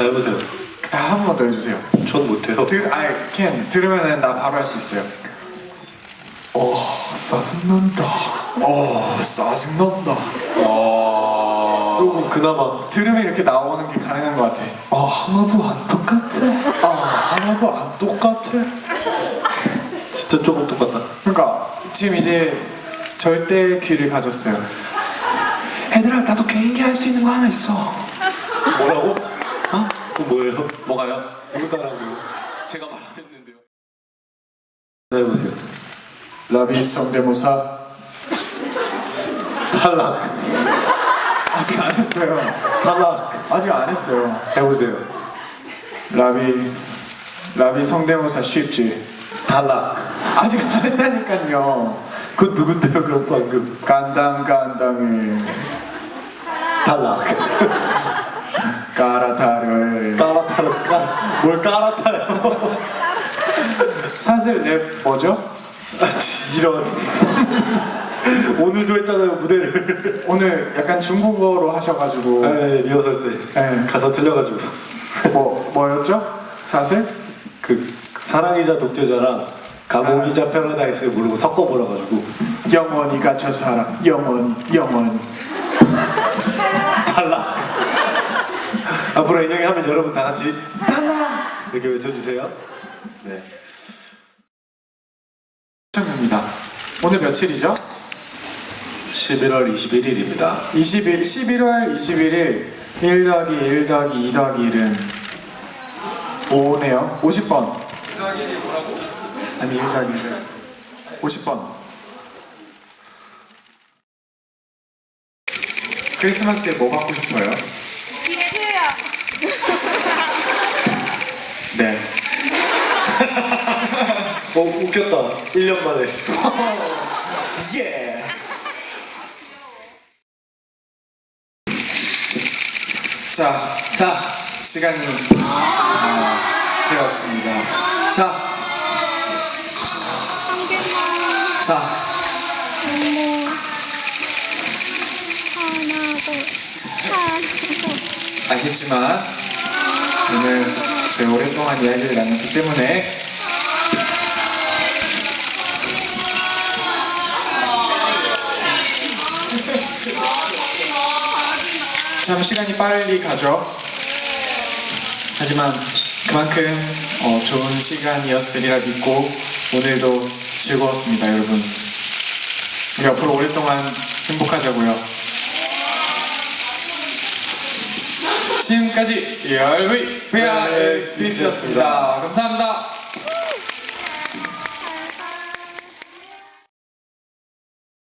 아, 해보세요. 나한 번만 더 해주세요. 전 못해요. 들, 아이 캔 들으면은 나 바로 할 수 있어요. 오 짜증난다. 오 짜증난다. 어... 조금 그나마 들으면 이렇게 나오는 게 가능한 것 같아. 아 하나도 안 똑같아. 아 하나도 안 똑같아. 진짜 조금 똑같다. 그러니까 지금 이제 절대 귀를 가졌어요. 얘들아 나도 개인기 할 수 있는 거 하나 있어. 뭐라고? 어? 그 뭐예요? 뭐가요? 누구 따라하고요? 제가 말했는데요. 해보세요. 라비 성대모사 탈락. 아직 안 했어요. 탈락. 아직 안 했어요. 해보세요. 라비 라비 성대모사 쉽지. 탈락. 아직 안 했다니까요. 그 누군데요? 그럼 방금 간당 간당해 탈락. 까라타를 뭘 깔아타요? 사실 랩 뭐죠? 아, 이런. 오늘도 했잖아요 무대를. 오늘 약간 중국어로 하셔가지고 네, 리허설 때 네. 가사 틀려가지고 뭐 뭐였죠? 사실 그 사랑이자 독재자랑 감옥이자 패러다이스 모르고 섞어버려가지고 영원히 갇혀 살아 영원히 영원히 탈락. 앞으로 인형이 하면 여러분 다 같이 탈락 이렇게 외쳐주세요. 네. 시청입니다. 오늘 며칠이죠? 11월 21일입니다. 20일 11월 21일 1 더하기 1 더하기 2 더하기 1은 5네요. 50번. 1 더하기 1이 뭐라고? 아니 1 더하기 1은 50번. 크리스마스에 뭐 받고 싶어요? 네. 어 웃겼다. 1년 만에. 예. 자, 자, 시간이 아, 되었습니다. 자, 아쉽지만 오늘 저희 오랫동안 이야기를 나눴기 때문에 참 시간이 빨리 가죠. 하지만 그만큼 어, 좋은 시간이었으리라 믿고 오늘도 즐거웠습니다, 여러분. 우리 앞으로 오랫동안 행복하자고요. 지금까지 열의 VRXPC였습니다. 감사합니다.